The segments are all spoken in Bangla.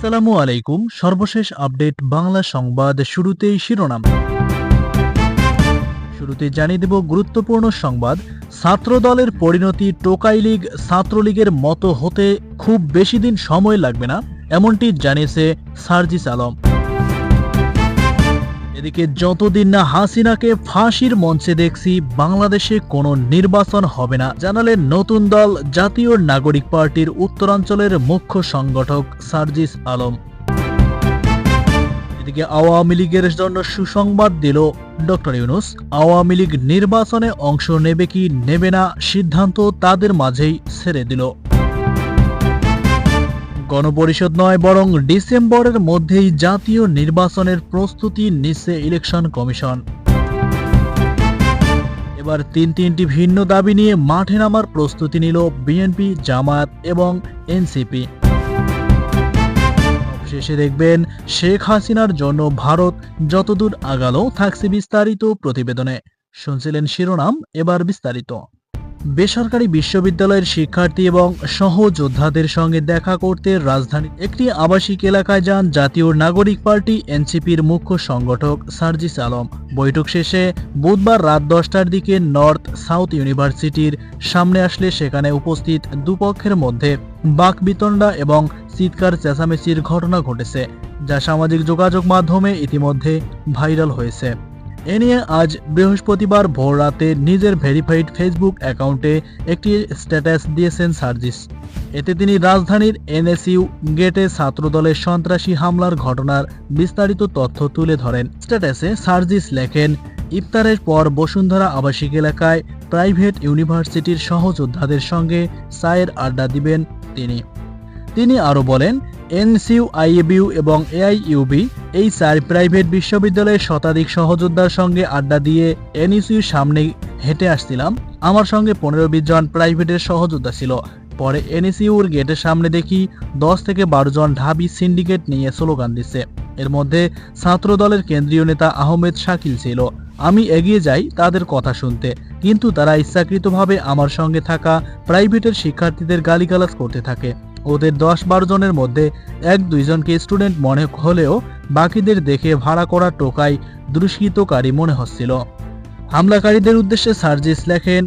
আসসালামু আলাইকুম। সর্বশেষ আপডেট বাংলা সংবাদ শুরুতেই শিরোনাম। শুরুতে জানিয়ে দেব গুরুত্বপূর্ণ সংবাদ। ছাত্র দলের পরিণতি টোকাই লীগ ছাত্রলীগের মতো হতে খুব বেশি দিন সময় লাগবে না, এমনটি জানিয়েছে সার্জিস আলম। এদিকে যতদিন না হাসিনাকে ফাঁসির মঞ্চে দেখছি, বাংলাদেশে কোনো নির্বাচন হবে না জানালেন নতুন দল জাতীয় নাগরিক পার্টির উত্তরাঞ্চলের মুখ্য সংগঠক সার্জিস আলম। এদিকে আওয়ামী লীগের জন্য সুসংবাদ দিল ডক্টর ইউনুস। আওয়ামী লীগ নির্বাচনে অংশ নেবে কি নেবে না সিদ্ধান্ত তাদের মাঝেই ছেড়ে দিল। গণপরিষদ নয়, বরং ডিসেম্বরের মধ্যেই জাতীয় নির্বাচনের প্রস্তুতি নিচ্ছে ইলেকশন কমিশন। এবার তিন তিনটি ভিন্ন দাবি নিয়ে মাঠে নামার প্রস্তুতি নিল বিএনপি, জামায়াত এবং এনসিপি। শেষে দেখবেন শেখ হাসিনার জন্য ভারত যতদূর আগালো থাকছে বিস্তারিত প্রতিবেদনে। শুনছিলেন শিরোনাম, এবার বিস্তারিত। বেসরকারি বিশ্ববিদ্যালয়ের শিক্ষার্থী এবং সহযোদ্ধাদের সঙ্গে দেখা করতে রাজধানী একটি আবাসিক এলাকায় যান জাতীয় নাগরিক পার্টি এনসিপির মুখ্য সংগঠক সার্জিস আলম। বৈঠক শেষে বুধবার রাত দশটার দিকে নর্থ সাউথ ইউনিভার্সিটির সামনে আসলে সেখানে উপস্থিত দুপক্ষের মধ্যে বাকবিতণ্ডা এবং চিৎকার চেঁচামেচির ঘটনা ঘটেছে, যা সামাজিক যোগাযোগ মাধ্যমে ইতিমধ্যে ভাইরাল হয়েছে। এ নিয়ে আজ বৃহস্পতিবার ভোর রাতে নিজের ভেরিফাইড ফেসবুক অ্যাকাউন্টে একটি স্ট্যাটাস দিয়েছেন সার্জিস। এতে তিনি রাজধানীর এনএসইউ গেটে ছাত্রদলের সন্ত্রাসী হামলার ঘটনার বিস্তারিত তথ্য তুলে ধরেন। স্ট্যাটাসে সার্জিস লেখেন, ইফতারের পর বসুন্ধরা আবাসিক এলাকায় প্রাইভেট ইউনিভার্সিটির সহযোদ্ধাদের সঙ্গে চায়ের আড্ডা দিবেন তিনি। তিনি আরও বলেন এনসিউ আইএবিউ এবং এআইইউবি এই চার প্রাইভেট বিশ্ববিদ্যালয়ের শতাধিক সহযোদ্ধার সঙ্গে আড্ডা দিয়ে এনইসিউর সামনে হেঁটে আসছিলাম। আমার সঙ্গে পনেরো বিশ জন প্রাইভেটের সহযোদ্ধা ছিল। পরে এনএসইউর গেটের সামনে দেখি দশ থেকে বারো জন ঢাবি সিন্ডিকেট নিয়ে স্লোগান দিচ্ছে। এর মধ্যে ছাত্র দলের কেন্দ্রীয় নেতা আহমেদ শাকিল ছিল। আমি এগিয়ে যাই তাদের কথা শুনতে, কিন্তু তারা ইচ্ছাকৃতভাবে আমার সঙ্গে থাকা প্রাইভেটের শিক্ষার্থীদের গালিগালাজ করতে থাকে। ওদের দশ বারো জনের মধ্যে এক দুইজনকে স্টুডেন্ট মনে হলেও বাকিদের দেখে ভাড়া করা টোকাই দুষ্কৃতকারী মনে হচ্ছিল। হামলাকারীদের উদ্দেশ্যে সার্জিস লেখেন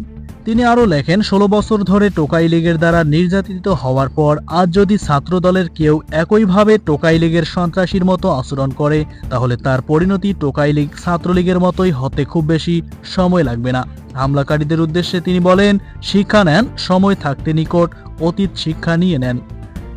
তিনি আরও লেখেন, ষোলো বছর ধরে টোকাই লীগের দ্বারা নির্যাতিত হওয়ার পর আজ যদি ছাত্র দলের কেউ একইভাবে টোকাই লীগের সন্ত্রাসীর মতো আচরণ করে, তাহলে তার পরিণতি টোকাই লীগ ছাত্রলীগের মতোই হতে খুব বেশি সময় লাগবে না। হামলাকারীদের উদ্দেশ্যে তিনি বলেন, শিক্ষা নেন, সময় থাকতে নিকট অতীত শিক্ষা নিয়ে নেন।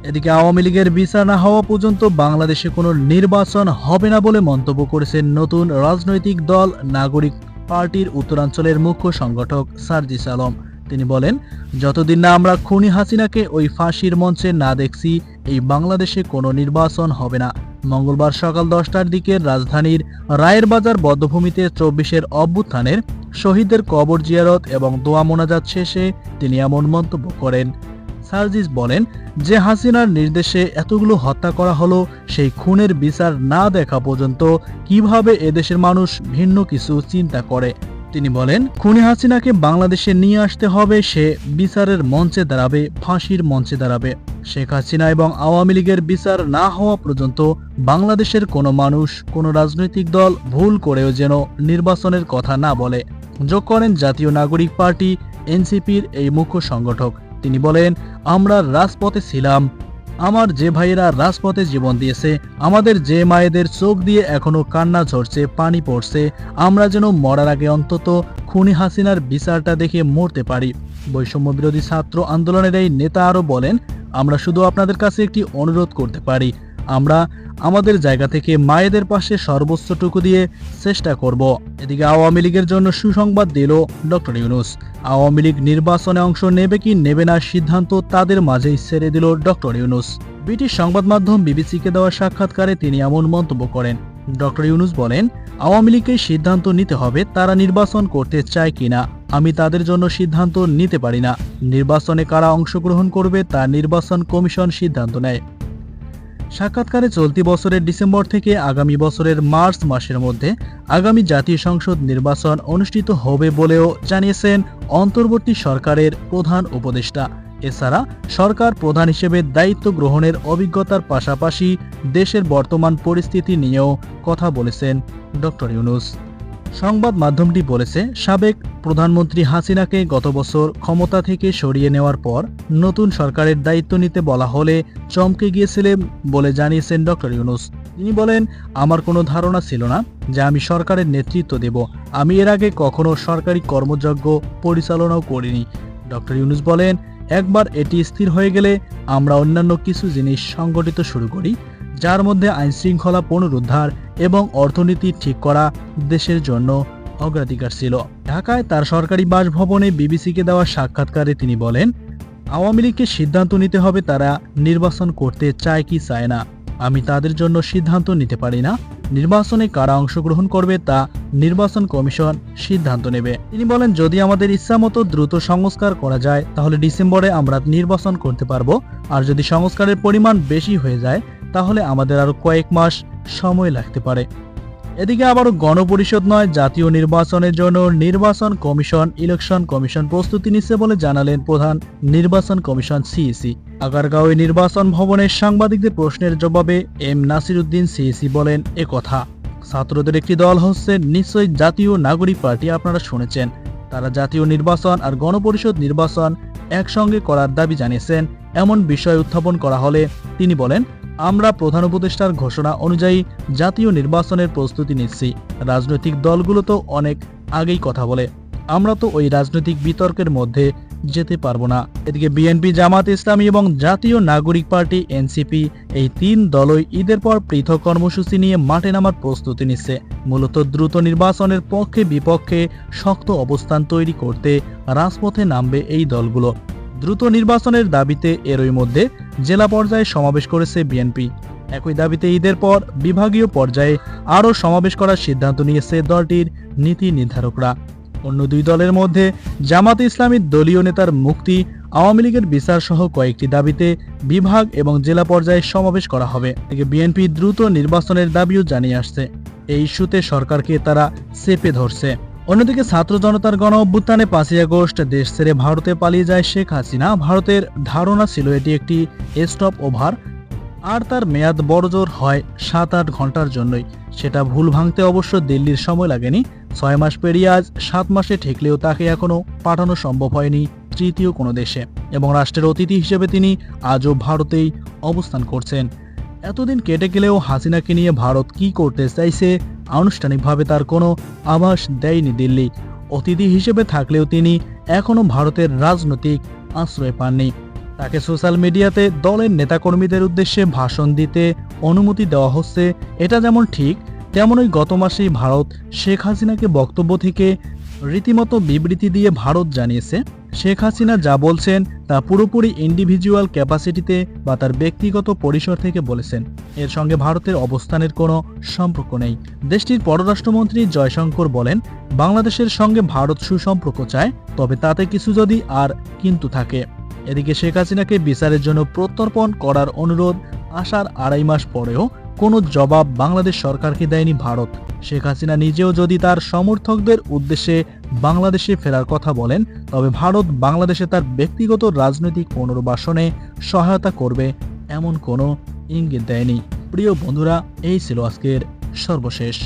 এদিকে আওয়ামী লীগের বিচার না হওয়া পর্যন্ত বাংলাদেশে কোনো নির্বাচন হবে না বলে মন্তব্য করেছেন নতুন রাজনৈতিক দল, নাগরিক পার্টির উত্তরাঞ্চলের মুখ্য সংগঠক সার্জিস আলম। তিনি বলেন, যতদিন না আমরা খুনি হাসিনাকে ওই ফাঁসির মঞ্চে না দেখছি, এই বাংলাদেশে কোনো নির্বাচন হবে না। মঙ্গলবার সকাল দশটার দিকে রাজধানীর রায়ের বাজার বদ্ধভূমিতে চব্বিশের অভ্যুত্থানের শহীদদের কবর জিয়ারত এবং দোয়া মোনাজাত শেষে তিনি এমন মন্তব্য করেন। সার্জিস বলেন, যে হাসিনার নির্দেশে এতগুলো হত্যা করা হলো, সেই খুনের বিচার না দেখা পর্যন্ত কীভাবে এদেশের মানুষ ভিন্ন কিছু চিন্তা করে? তিনি বলেন, খুনি হাসিনাকে বাংলাদেশে নিয়ে আসতে হবে, সে বিচারের মঞ্চে দাঁড়াবে, ফাঁসির মঞ্চে দাঁড়াবে। শেখ হাসিনা এবং আওয়ামী লীগের বিচার না হওয়া পর্যন্ত বাংলাদেশের কোনো মানুষ, কোনো রাজনৈতিক দল ভুল করেও যেন নির্বাচনের কথা না বলে। যোগ করেন জাতীয় নাগরিক পার্টি, এনসিপির এই মুখ্য সংগঠক। তিনি বলেন, আমরা রাজপথে ছিলাম। আমার যে ভাইয়েরা রাজপথে জীবন দিয়েছে, আমাদের যে মায়েদের চোখ দিয়ে এখনও কান্না ঝরছে, পানি পড়ছে, আমরা যেন মরার আগে অন্তত খুনি হাসিনার বিচারটা দেখে মরতে পারি। বৈষম্য বিরোধী ছাত্র আন্দোলনের এই নেতা আরও বলেন, আমরা শুধু আপনাদের কাছে একটি অনুরোধ করতে পারি আমরা আমাদের জায়গা থেকে মায়েদের পাশে সর্বোচ্চটুকু দিয়ে চেষ্টা করব। এদিকে আওয়ামী লীগের জন্য সুসংবাদ দিল ডক্টর ইউনুস। আওয়ামী লীগ নির্বাচনে অংশ নেবে কি নেবে না সিদ্ধান্ত তাদের মাঝেই ছেড়ে দিল ডক্টর ইউনুস। ব্রিটিশ সংবাদ মাধ্যম বিবিসিকে দেওয়া সাক্ষাৎকারে তিনি এমন মন্তব্য করেন। ডক্টর ইউনুস বলেন, আওয়ামী লীগকে সিদ্ধান্ত নিতে হবে তারা নির্বাচন করতে চায় কিনা আমি তাদের জন্য সিদ্ধান্ত নিতে পারি না। নির্বাচনে কারা অংশগ্রহণ করবে তা নির্বাচন কমিশন সিদ্ধান্ত নেয়। সাক্ষাৎকারে চলতি বছরের ডিসেম্বর থেকে আগামী বছরের মার্চ মাসের মধ্যে আগামী জাতীয় সংসদ নির্বাচন অনুষ্ঠিত হবে বলেও জানিয়েছেন অন্তর্বর্তী সরকারের প্রধান উপদেষ্টা। এছাড়া সরকার প্রধান হিসেবে দায়িত্ব গ্রহণের অভিজ্ঞতার পাশাপাশি দেশের বর্তমান পরিস্থিতি নিয়েও কথা বলেছেন ডক্টর ইউনুস। সংবাদ মাধ্যমটি বলেছে, সাবেক প্রধানমন্ত্রী হাসিনাকে গত বছর ক্ষমতা থেকে সরিয়ে নেওয়ার পর নতুন সরকারের দায়িত্ব নিতে বলা হলে চমকে গিয়েছিলেন বলে জানিয়েছেন ডক্টর ইউনুস। তিনি বলেন, আমার কোনো ধারণা ছিল না যে আমি সরকারের নেতৃত্ব দেব। আমি এর আগে কখনো সরকারি কর্মযজ্ঞ পরিচালনাও করিনি। ডক্টর ইউনুস বলেন একবার এটি স্থির হয়ে গেলে আমরা অন্যান্য কিছু জিনিস সংগঠিত শুরু করি, যার মধ্যে আইনশৃঙ্খলা পুনরুদ্ধার এবং অর্থনীতি ঠিক করা দেশের জন্য অগ্রাধিকার ছিল। ঢাকায় তার সরকারি বাসভবনে বিবিসিকে দেওয়া সাক্ষাৎকারে তিনি বলেন, আওয়ামী লীগকে সিদ্ধান্ত নিতে হবে তারা নির্বাচন করতে চায় কি চায় না। আমি তাদের জন্য সিদ্ধান্ত নিতে পারি না। নির্বাচনে কারা অংশগ্রহণ করবে তা নির্বাচন কমিশন সিদ্ধান্ত নেবে। তিনি বলেন, যদি আমাদের ইচ্ছামতো দ্রুত সংস্কার করা যায়, তাহলে ডিসেম্বরে আমরা নির্বাচন করতে পারব। আর যদি সংস্কারের পরিমাণ বেশি হয়ে যায়, তাহলে আমাদের আরও কয়েক মাস সময় লাগতে পারে। এদিকে আবারও গণপরিষদ নয়, জাতীয় নির্বাচনের জন্য নির্বাচন কমিশন, ইলেকশন কমিশন প্রস্তুতি নিচ্ছে বলে জানালেন প্রধান নির্বাচন কমিশন সিইসি। আগারগাঁও নির্বাচন ভবনের সাংবাদিকদের প্রশ্নের জবাবে এম নাসির উদ্দিন সিইসি বলেন কথা। ছাত্রদের একটি দল হচ্ছে নিশ্চয়ই জাতীয় নাগরিক পার্টি, আপনারা শুনেছেন। তারা জাতীয় নির্বাচন আর গণপরিষদ নির্বাচন একসঙ্গে করার দাবি জানিয়েছেন। এমন বিষয় উত্থাপন করা হলে, তিনি বলেন আমরা প্রধান উপদেষ্টার ঘোষণা অনুযায়ী জাতীয় নির্বাচনের প্রস্তুতি নিচ্ছি। রাজনৈতিক দলগুলো তো অনেক আগেই কথা বলে। আমরা তো ওই রাজনৈতিক বিতর্কের মধ্যে যেতে পারব না। এদিকে বিএনপি, জামাত ইসলামী এবং জাতীয় নাগরিক পার্টি, এনসিপি এই তিন দলই ঈদের পর পৃথক কর্মসূচি নিয়ে মাঠে নামার প্রস্তুতি নিচ্ছে। মূলত দ্রুত নির্বাচনের পক্ষে বিপক্ষে শক্ত অবস্থান তৈরি করতে রাজপথে নামবে এই দলগুলো। দ্রুত নির্বাচনের দাবিতে এরই মধ্যে জেলা পর্যায়ে সমাবেশ করেছে বিএনপি। একই দাবিতে ঈদের পর বিভাগীয় পর্যায়ে আরও সমাবেশ করার সিদ্ধান্ত নিয়েছে দলটির নীতি নির্ধারকরা। অন্য দুই দলের মধ্যে জামাত ইসলামীর দলীয় নেতার মুক্তি, আওয়ামী লীগের বিচার সহ কয়েকটি দাবিতে বিভাগ এবং জেলা পর্যায়ে সমাবেশ করা হবে এদিকে বিএনপি দ্রুত নির্বাচনের দাবিও জানিয়ে আসছে। এই ইস্যুতে সরকারকে তারা চেপে ধরছে। অন্যদিকে ছাত্র জনতার গণ অভ্যুত্থানে পাঁচই আগস্ট দেশ ছেড়ে ভারতে পালিয়ে যায় শেখ হাসিনা। ভারতের ধারণা ছিল এটি একটি স্টপ ওভার আর তার মেয়াদ বড়জোর হয় সাত আট ঘণ্টার জন্যই। সেটা ভুল ভাঙতে অবশ্য দিল্লির সময় লাগেনি। ছয় মাস পেরিয়ে আজ সাত মাসে ঠেকলেও তাকে এখনও পাঠানো সম্ভব হয়নি তৃতীয় কোনো দেশে, এবং রাষ্ট্রের অতিথি হিসেবে তিনি আজও ভারতেই অবস্থান করছেন। এতদিন কেটে গেলেও হাসিনাকে নিয়ে ভারত কি করতে চাইছে আনুষ্ঠানিকভাবে তার কোনো আভাস দেয়নি দিল্লি। অতিথি হিসেবে থাকলেও তিনি এখনও ভারতের রাজনৈতিক আশ্রয় পাননি। তাকে সোশ্যাল মিডিয়াতে দলের নেতাকর্মীদের উদ্দেশ্যে ভাষণ দিতে অনুমতি দেওয়া হচ্ছে, এটা যেমন ঠিক, তেমনই গত মাসেই ভারত শেখ হাসিনাকে বক্তব্য থেকে রীতিমতো বিবৃতি দিয়ে ভারত জানিয়েছে। শেখ হাসিনা যা বলছেন তা পুরোপুরি ইন্ডিভিজুয়াল ক্যাপাসিটিতে বা তার ব্যক্তিগত পরিসর থেকে বলেছেন। এর সঙ্গে ভারতের অবস্থানের কোনো সম্পর্ক নেই। দেশটির পররাষ্ট্রমন্ত্রী জয়শঙ্কর বলেন, বাংলাদেশের সঙ্গে ভারত সুসম্পর্ক চায়, তবে তাতে কিছু যদি আর কিন্তু থাকে। এদিকে শেখ হাসিনাকে বিচারের জন্য প্রত্যর্পণ করার অনুরোধ আসার আড়াই মাস পরেও কোনো জবাব বাংলাদেশ সরকারকে দেয়নি ভারত। শেখ হাসিনা নিজেও যদি তার সমর্থকদের উদ্দেশ্যে বাংলাদেশে ফেরার কথা বলেন, তবে ভারত বাংলাদেশে তার ব্যক্তিগত রাজনৈতিক পুনর্বাসনে সহায়তা করবে এমন কোনো ইঙ্গিত দেয়নি। প্রিয় বন্ধুরা, এই ছিল আজকের সর্বশেষ।